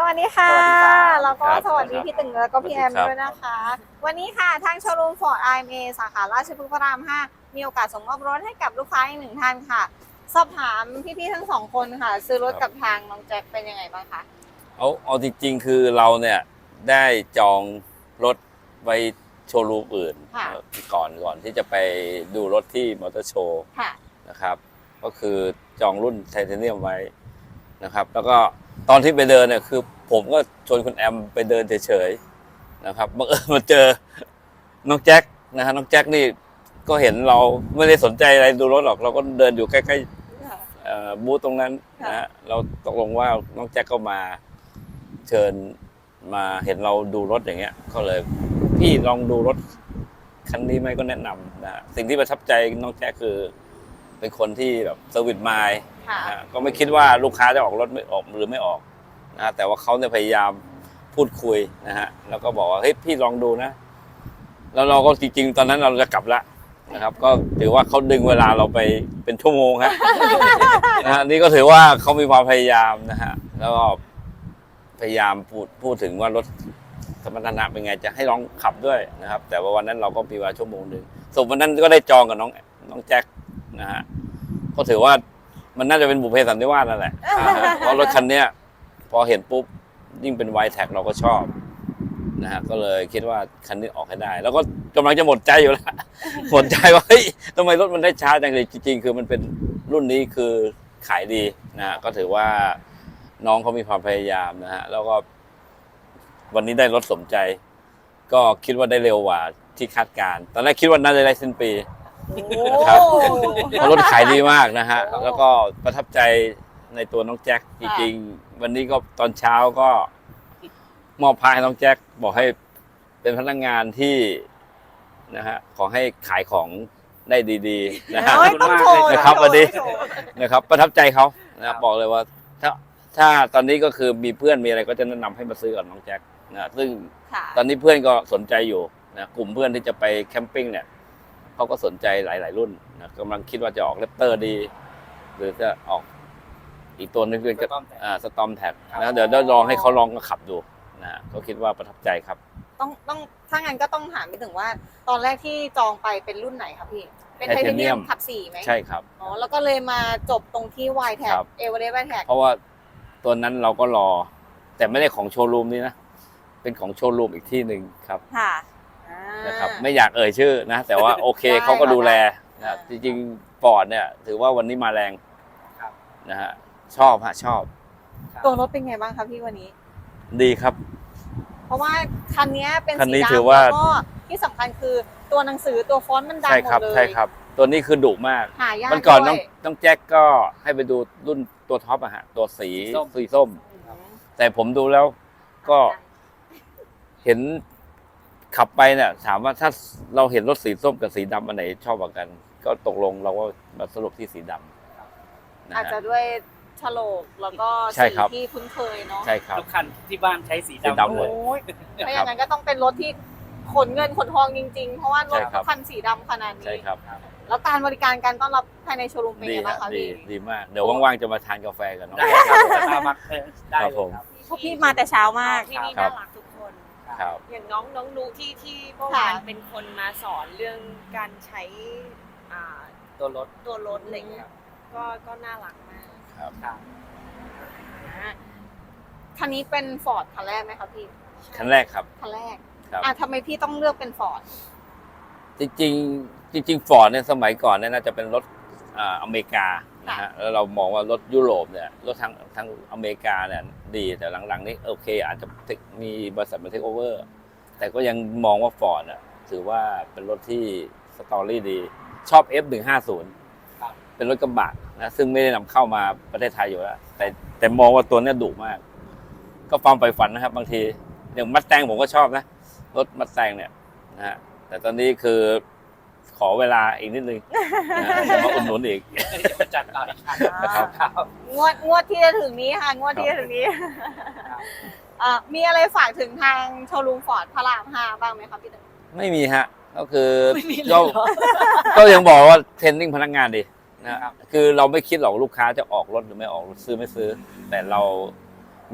สวัสดีค่ะสวัสดีครับแล้วก็ครับสวัสดีพี่ตึงแล้วก็พี่แอมสวัสดีครับด้วยนะคะ วันนี้ค่ะทางโชว์รูมฟอร์ดไอเอสาขาราชพฤกษ์พระราม 5 มีโอกาสส่งมอบรถให้กับลูกค้าอีกหนึ่งท่านค่ะ สอบถามพี่ๆทั้งสองคนค่ะ ซื้อรถกับทางน้องแจ็คเป็นยังไงบ้างคะเอาเอาจริงๆ คือเราเนี่ยได้จองรถไว้โชว์รูมอื่นค่ะเอ่อก่อนก่อนที่จะไปดูรถที่มอเตอร์โชว์ค่ะนะครับ ก็คือจองรุ่นไทเทเนียมไว้นะครับ แล้วก็ ตอนที่ไปเดินเนี่ยคือ ผมก็ชวนคุณแอมไปเดินเฉยๆนะครับบังเอิญมาเจอน้องแจ็คนะฮะน้องแจ็คนี่ก็เห็นเราไม่ได้สนใจอะไรดูรถหรอก เราก็เดินอยู่ใกล้ๆเอ่อบูธตรงนั้นนะฮะเราตกลงว่าน้องแจ็คก็มาเชิญมาเห็นเราดูรถอย่างเงี้ย ก็เลย พี่ลองดูรถคันนี้ไหมก็แนะนำนะฮะสิ่งที่ประทับใจน้องแจ็คคือ เป็นคนที่แบบเซอร์วิสมาย ค่ะนะฮะก็ไม่คิดว่าลูกค้าจะออกรถไม่ออกหรือไม่ออกนะฮะแต่ว่าเขาเนี่ยพยายามพูดคุยนะฮะแล้วก็บอกว่าเฮ้ยพี่ลองดูนะ แล้วเราก็จริงๆ ตอนนั้นเราจะกลับละนะครับ ก็ถือว่าเขาดึงเวลาเราไปเป็นชั่วโมงฮะ นะฮะนี่ก็ถือว่าเขามีความพยายามนะฮะแล้วก็พยายามพูดพูดถึงว่ารถสมรรถนะเป็นไงจะให้ลองขับด้วยนะครับ แต่ว่าวันนั้นเราก็มีเวลาชั่วโมงหนึ่งส่วนวันนั้นก็ได้จองกับน้องน้องแจ็คนะฮะก็ถือว่า มันน่าจะเป็นบุพเพสันนิวาสนั่นแหละนะฮะเพราะรถคันเนี้ยพอเห็นปุ๊บยิ่งเป็นไวแท็กเราก็ชอบนะฮะก็เลยคิดว่าคันนี้ออกให้ได้ แล้วก็กำลังจะหมดใจอยู่แล้วหมดใจว่าเฮ้ยทำไมรถมันได้ช้าจังเลยจริง ๆ คือมันเป็นรุ่นนี้คือขายดีนะฮะก็ถือว่าน้องเขามีความพยายามนะฮะแล้วก็ วันนี้ได้รถสมใจ ก็คิดว่าได้เร็วกว่าที่คาดการณ์ตอนแรกคิดว่าน่าจะได้สิ้นปี ครับ เพราะรถขายดีมากนะฮะ แล้วก็ประทับใจในตัวน้องแจ็คจริงๆ วันนี้ก็ตอนเช้าก็มอบพายน้องแจ็คบอกให้เป็นพนักงานที่นะฮะขอให้ขายของได้ดีๆนะฮะโอ้ยต้องโชว์นะครับต้องโชวันนี้ต้องโชว์นะครับ ประทับใจเขานะครับบอกเลยว่า ถ้าถ้าตอนนี้ก็คือมีเพื่อนมีอะไรก็จะแนะนำให้มาซื้อกับน้องแจ็คนะซึ่งค่ะตอนนี้เพื่อนก็สนใจอยู่นะกลุ่มเพื่อนที่จะไปแคมปิ้งเนี่ย เขาก็สนใจหลาย ๆ รุ่นนะกำลังคิดว่าจะออกเลปเตอร์ดี หรือจะออกอีกตัวนึงเป็น Storm Tag อ่าสตอมแท็กครับนะเดี๋ยวได้ลองให้เขาลองขับดูนะก็คิดว่าประทับใจครับ ต้องต้องถ้างั้นก็ต้องถามไปถึงว่า ตอนแรกที่จองไปเป็นรุ่นไหนครับพี่ เป็นไทเทเนียม Titanium ขับสี่ไหมใช่ครับอ๋อแล้วก็เลยมาจบตรงที่ Y แท็กครับเอเวอเรสต์ Y แท็กเพราะว่าตัวนั้นเราก็รอ แต่ไม่ได้ของโชว์รูมนี้นะ เป็นของโชว์รูมอีกที่หนึ่งครับค่ะอ่า นะครับไม่อยากเอ่ยชื่อนะ แต่ว่าโอเคได้เขาก็ดูแลได้นะจริงๆฟอร์ดเนี่ย ถือว่าวันนี้มาแรงครับนะฮะชอบฮะชอบ ตัวรถเป็นไงบ้างครับพี่วันนี้ ดีครับ เพราะว่าคันนี้เป็นคันสีนี้ดำถือว่าแล้วก็ที่สำคัญคือตัวหนังสือตัวฟอนต์มันดำใช่หมครัดเลยใช่ครับตัวนี้คือดุมากหายากมันก่อนน้องด้วยน้องแจ็คก็ให้ไปดูรุ่นตัวท็อปอะฮะ ตัวสีส้มสีส้มอืมแต่ผมดูแล้วก็เห็น ขับไปเนี่ยถามว่าถ้าเราเห็นรถสีส้มกับสีดำอันไหนชอบกว่ากัน ก็ตกลงเราก็มาสรุปที่สีดำนะอาจฮะ จะด้วยฉลกแล้วก็ใช่สีครับ ที่คุ้นเคยเนาะใช่ครับ ทุกคันที่บ้านใช้สีสีดำดำหมด โอ้ยถ้าอย่างนั้นก็ต้องเป็นรถที่ขนเงินขนทองจริง ๆ เพราะว่ารถใช่ครับ คันสีดำขนาดใช่นี้ ครับ แล้วการบริการการต้อนรับภายในโชว์รูมเป็นดีไงบ้างฮะคะดีพี่ดีมาก เดี๋ยวว่างๆจะมาทานกาแฟกันน้องได้แจ็คครับสตาร์บัคได้ครับเลผมยครับ พวกพี่มาแต่เช้ามาก ที่นี่ครัน่าบรักทุก คนครับ อย่างน้องน้องนูที่ที่เมื่อค่ะวานเป็นคนมาสอนเรื่องการใช้อ่าตัวรถตัวรถอะไรเงี้ยก็ก็น่ารักมากครับ ครับอ่าคันนี้เป็นฟอร์ดคันแรกไหมคะพี่คันแรกครับคันแรกครับ อะทำไมพี่ต้องเลือกเป็นฟอร์ด จริงๆจริงๆฟอร์ดเนี่ยสมัยก่อนเนี่ยน่าจะเป็นรถอ่าอเมริกา นะฮะแล้วเรามองว่ารถยุโรปเนี่ยรถทางทางอเมริกาเนี่ยดีแต่หลังๆนี้โอเค อาจจะมีบริษัทมาเทคโอเวอร์แต่ก็ยังมองว่าฟอร์ดอะถือว่าเป็นรถที่สตอรี่ดี ชอบ F150 ครับเป็นรถกระบะนะซึ่งไม่ได้นำเข้ามาประเทศไทยอยู่แล้วแต่แต่มองว่าตัวเนี้ยดุมาก ก็ความใฝ่ฝันนะครับ บางทีอย่างมัดแตงผมก็ชอบนะรถมัดแตงเนี่ยนะฮะแต่ตอนนี้คือ ขอเวลาอีกนิดนึงนะจะมาอุดหนุนอีกเดี๋ยวมาจัดต่ออีกคันครับครับงวดงวดที่จะถึงนี้ค่ะ งวดที่จะถึงนี้ครับอะมีอะไรฝากถึงทางโชว์รูมฟอร์ดพระรามห้าบ้างไหมคะพี่ตึงไม่มีฮะ ก็คือไม่มีเลยก็เหรอก็ยังบอกว่าเทรนนิ่งพนักงานดีนะคือเราไม่คิดหรอกลูกค้าจะออกรถหรือไม่ออกรถซื้อไม่ซื้อ แต่เรา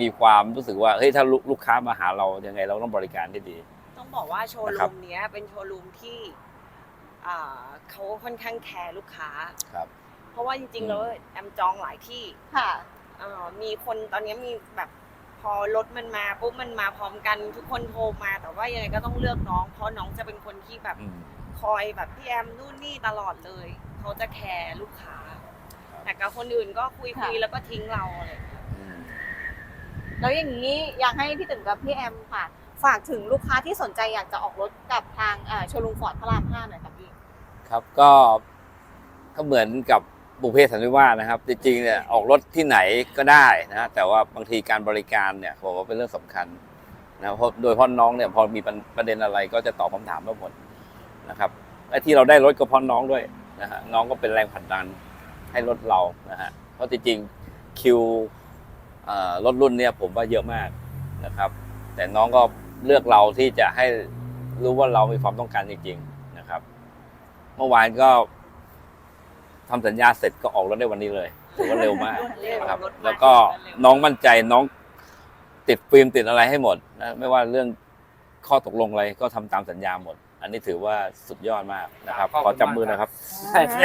มีความรู้สึกว่าเฮ้ยถ้าลูกลูกค้ามาหาเรายังไงเราต้องบริการที่ดี ต้องบอกว่าโชว์นะครัรูบมเนี้ยเป็นโชว์รูมที่ อ่าเขาค่อนข้างแคร์ลูกค้า ครับ เพราะว่าจริงๆอืมแล้วแอมจองหลายที่ค่ะ เอ่อมีคนตอนนี้มีแบบพอรถมันมาปุ๊บมันมาพร้อมกันทุกคนโทรมา แต่ว่ายังไงก็ต้องเลือกน้อง เพราะน้องจะเป็นคนที่แบบอืม คอยแบบพี่แอมนู่นนี่ตลอดเลยเขาจะแคร์ลูกค้า ครับ แต่กับคนอื่นก็คุยคุยค่ะ แล้วก็ทิ้งเราอะไรอย่างเงี้ยอืม แล้วอย่างนี้อยากให้พี่ตึงกับพี่แอมค่ะ ฝากถึงลูกค้าที่สนใจอยากจะออกรถกับทางโชลูมฟอร์ดพระรามห้าหน่อยครับพี่ ครับ ก็ก็เหมือนกับบุพเพสันนิวาสนะครับ จริงๆเนี่ยออกรถที่ไหนก็ได้นะแต่ว่าบางทีการบริการเนี่ยผมว่าเป็นเรื่องสำคัญนะเพราะโดยพ่อน้องเนี่ยพอมีประเด็นอะไรก็จะตอบคำถามทั้งหมดนะครับและที่เราได้รถก็พราะน้องด้วยนะฮะน้องก็เป็นแรงผลักดันให้รถเรานะฮะเพราะจริงๆคิวรถรุ่นเนี่ยผมว่าเยอะมากนะครับ แต่น้องก็เลือกเราที่จะให้รู้ว่าเรามีความต้องการจริงๆ เมื่อวานก็ทำสัญญาเสร็จก็ออกรถได้วันนี้เลยถือว่าเร็วมากรวดเร็วนะครับรถมาแล้วก็รวดเร็วน้องมั่นใจน้องติดฟิล์มติดอะไรให้หมดนะไม่ว่าเรื่องข้อตกลงอะไรก็ทำตามสัญญาหมด อันนี้ถือว่าสุดยอดมากนะครับขอบขคุอณจับมากมือครับนะครับ ใช่ครับ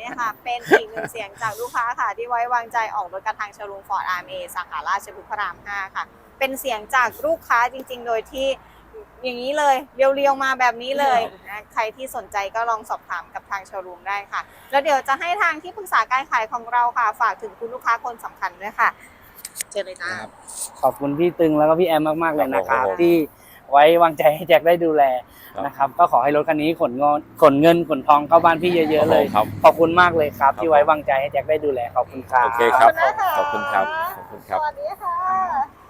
นี่ค่ะ เป็นอีกหนึ่งเสียงจากลูกค้าค่ะ ที่ไว้วางใจออกรถกับทางโชลูมฟอร์ดอาร์เอสาขาราชบุรีพระราม 5 ค่ะ เป็นเสียงจากลูกค้าจริง ๆ โดยที่ อย่างนี้เลยเรียวๆมาแบบนี้เลยนะใครที่สนใจก็ลองสอบถามกับทางโชว์รูมได้ค่ะ แล้วเดี๋ยวจะให้ทางที่ปรึกษาการขายของเราค่ะ ฝากถึงคุณลูกค้าคนสำคัญด้วยค่ะ เชิญเลยจ้าครับขอบคุณพี่ตึงแล้วก็พี่แอมมากๆเลยนะคครัรับบผมที่ไว้วางใจให้แจ็คได้ดูแลครับนะครับ ก็ขอให้รถคันนี้ขนเงินขนเงินขนทองเข้าบ้านพี่เยอะๆเลยครับขอบคุณมากเลยครับครับ ที่ไว้วางใจให้แจ็คได้ดูแลขอบคุณครับโอเคครับขอบคุณนะคะขอบคุณครับขอบคุณครับสวัสดีค่ะ